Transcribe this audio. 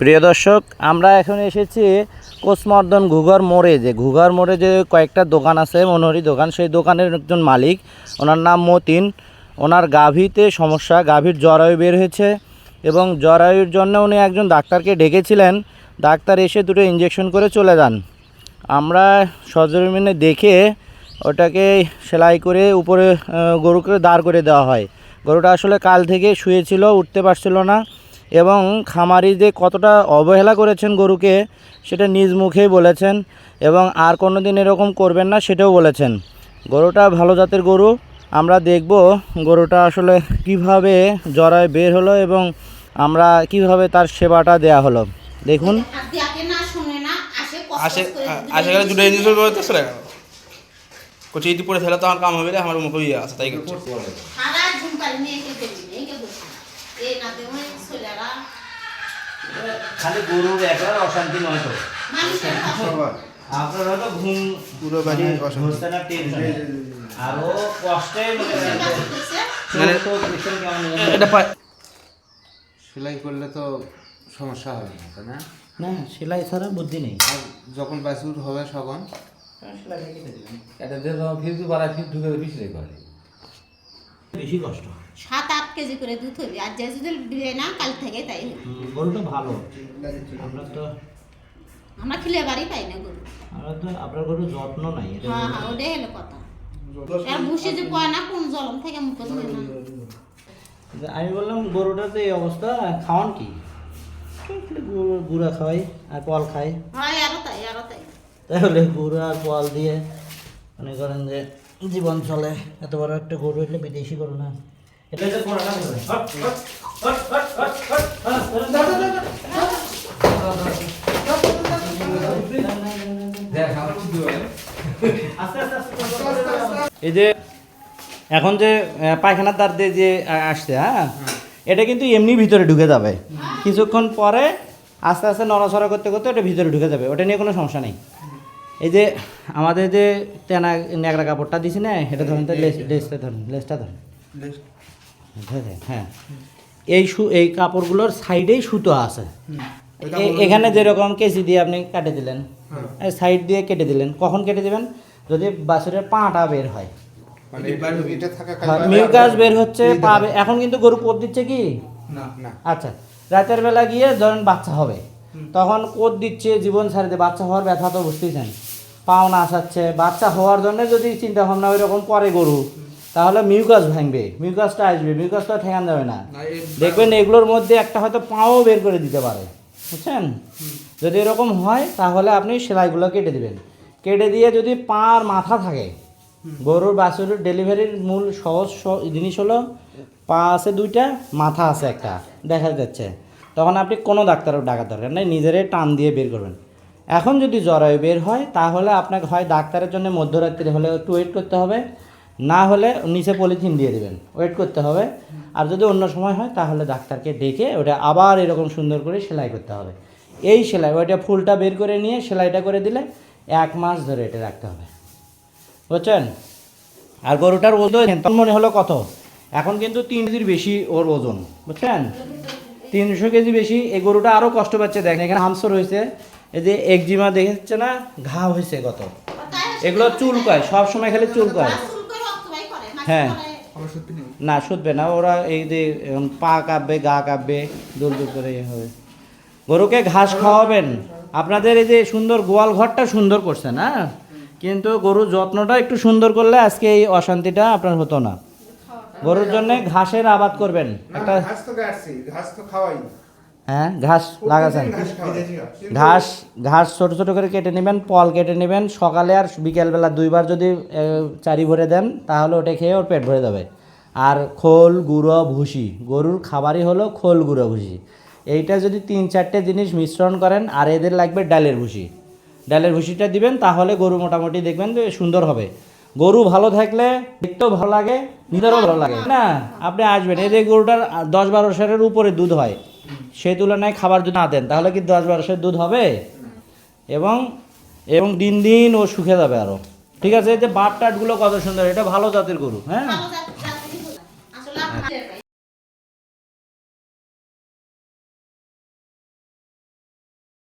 প্রিয় দর্শক, আমরা এখন এসেছি কোসমর্দন ঘুঘর মোড়ে, যে ঘুঘর মোড়ে যে কয়েকটা দোকান আছে, মনোহরি দোকান। সেই দোকানের একজন মালিক, ওনার নাম মতিন। ওনার গাভীতে সমস্যা, গাভীর জরায়ু বের হয়েছে এবং জরায়ুর জন্য উনি একজন ডাক্তারকে ডেকেছিলেন। ডাক্তার এসে দুটো ইঞ্জেকশন করে চলে যান। আমরা সজরমিনে দেখে ওটাকে সেলাই করে উপরে গরুকে দাঁড় করে দেওয়া হয়। গরুটা আসলে কাল থেকে শুয়েছিল, উঠতে পারছিল না। এবং খামারি যে কতটা অবহেলা করেছেন গরুকে সেটা নিজ মুখেই বলেছেন এবং আর কোনো দিন এরকম করবেন না সেটাও বলেছেন। গরুটা ভালো জাতের গরু। আমরা দেখব গরুটা আসলে কীভাবে জরায় বের হলো এবং আমরা কীভাবে তার সেবাটা দেয়া হলো। দেখুন। আর দেখে না শুনে না আসে আসে গেলে দুটো ইঞ্জেকশন করে তো চলে গেল। কোচি যদি পড়ে ফেলে তখন কাম হবে আমার মুখে ইয়ে আছে তাই করছে। খালি গরুর একবার অশান্তি নয় তো? কষ্ট আপনার হয়তো ঘুম পুরো বাড়ি অশান্তি। ঘুরছে না টেনশন আরও কষ্টে মানে মানে- সেলাই করলে তো সমস্যা হবে না তাই না? না সেলাই ছাড়া বুদ্ধি নেই। আর যখন বাছুর হবে তখন? সেলাই কেটে দিবেন। এটা দিয়ে ফিউজ বাড়ায় ফিউজ ঢুকে পিছলে করে বেশি কষ্ট সাত আট কেজি করে দুধ হবে আর যে যদি দিবে না কাল থেকে তাই হবে। গরুটা ভালো। আমরা তো আমরা খিলে বাড়ি পাই না গরু। আমরা তো আপনার গরু যত্ন নাই হ্যাঁ হ্যাঁ ওটাই হলো কথা। আর ভুসি যে পয় না কোন জলম থেকে মুখ ধরে না। আমি বললাম গরুটা তো এই অবস্থা খাওয়ান কি? গুঁড়া খাওয়াই আর পল খাই। আরও তাই আরও তাই। তাহলে গরু আর পল দিয়ে মনে করেন যে জীবন চলে। এত বড় একটা গরু হইলে বিদেশি গরু না। এটা যে ধরে hot, hot, hot, hot, hot, hot. এই যে এখন যে পায়খানার দ্বার দিয়ে যে আসছে হ্যাঁ? এটা কিন্তু এমনি ভিতরে ঢুকে যাবে। কিছুক্ষণ পরে আস্তে আস্তে নড়াচড়া করতে করতে ওটা ভিতরে ঢুকে যাবে। ওটা নিয়ে কোনো সমস্যা নেই। এই যে আমাদের যে তেনা ন্যাকড়া কাপড়টা দিছি না এটা ধরুন তো লেস লেসটা ধরুন লেসটা ধরেন। হ্যাঁ এই সু এই কাপড়গুলোর সাইডেই সুতো আছে। এখানে যেরকম কেসি দিয়ে আপনি কেটে দিলেন সাইড দিয়ে কেটে দিলেন কখন কেটে দিবেন? যদি বাছুরের পাটা বের হয়। মানে এটা থাকা মিউকাস বের হচ্ছে পা এখন কিন্তু গরু কোদ দিচ্ছে কি? আচ্ছা রাতের বেলা গিয়ে ধরেন বাচ্চা হবে তখন কোদ দিচ্ছে জীবন ছাড়িতে বাচ্চা হওয়ার ব্যথা তো বুঝতেছেন। পাও না আসাচ্ছে বাচ্চা হওয়ার জন্য যদি চিন্তা ভাবনা ওই রকম করে গরু তাহলে মিউকাস ভাঙবে মিউকাসটা আসবে মিউকাসটা ঠেকান যাবে না। দেখবেন এগুলোর মধ্যে একটা হয়তো পাও বের করে দিতে পারে বুঝছেন? যদি এরকম হয় তাহলে আপনি সেলাইগুলো কেটে দিবেন। কেটে দিয়ে যদি পার মাথা থাকে গরুর বাছুরের ডেলিভারির মূল সহজ জিনিস হলো পা আছে দুইটা মাথা আছে একটা দেখা যাচ্ছে। তখন আপনি কোনো ডাক্তারও ডাকার দরকার নেই নিজেরাই টান দিয়ে বের করবেন। এখন যদি জরায়ু বের হয় তাহলে আপনাকে হয় ডাক্তারের জন্য মধ্যরাত্রি হলে একটু ওয়েট করতে হবে। না হলে নিচে পলিথিন দিয়ে দেবেন। ওয়েট করতে হবে। আর যদি অন্য সময় হয়, তাহলে ডাক্তারকে ডেকে ওটা আবার এরকম সুন্দর করে সেলাই করতে হবে। এই সেলাই, ওইটা ফুলটা বের করে নিয়ে সেলাইটা করে দিলে এক মাস ধরে এটা রাখতে হবে। বুঝছেন? আর গরুটার ওজন মনে হলো কত? এখন কিন্তু তিন কেজির বেশি ওর ওজন, বুঝছেন? তিনশো কেজি বেশি, এই গরুটা আরও কষ্ট পাচ্ছে। দেখেন, এখানে হামসর হয়েছে। এই যে একজিমা দেখেছে না? ঘা হয়েছে কত? এগুলো চুল কয় সব সময় খালি চুল কয় হ্যাঁ। না শুধবে না ওরা এই যে পা কাঁপবে গা কাঁপবে দূর দূর করে ইয়ে হবে। গরুকে ঘাস খাওয়াবেন। আপনাদের এই যে সুন্দর গোয়াল ঘরটা সুন্দর করছে না? কিন্তু গরুর যত্নটা একটু সুন্দর করলে আজকে এই অশান্তিটা আপনার হতো না। গরুর জন্য ঘাসের আবাদ করবেন। একটা ঘাস তো কাটছি ঘাস তো খাওয়াই। হ্যাঁ ঘাস লাগাছেন। ঘাস ঘাস ঘাস ছোট ছোট করে কেটে নেবেন, পল কেটে নেবেন। সকালে আর বিকেলবেলা দুইবার যদি চারি ভরে দেন, তাহলে ওটা খেয়ে ওর পেট ভরে যাবে। আর খোল, গুঁড়ো, ভুসি। গরুর খাবারই হলো খোল, গুঁড়ো, ভুসি। এইটা যদি তিন চারটে জিনিস মিশ্রণ করেন, আর এদের লাগবে ডালের ভুসি। ডালের ভুসিটা দিবেন, তাহলে গরু মোটামুটি দেখবেন যে সুন্দর হবে। গরু ভালো থাকলে দেখতেও ভালো লাগে নিজেরও ভালো লাগে। না, আপনি আসবেন। এদের গরুটার দশ বারো সারের উপরে দুধ হয়। সেই তুলনায় খাবার যদি না দেন, তাহলে কি দশ বারোশের দুধ হবে এবং এবং দিন দিন ও শুকে যাবে আরও ঠিক আছে? এই যে বাট টাটগুলো কত সুন্দর, এটা ভালো জাতের গরু হ্যাঁ?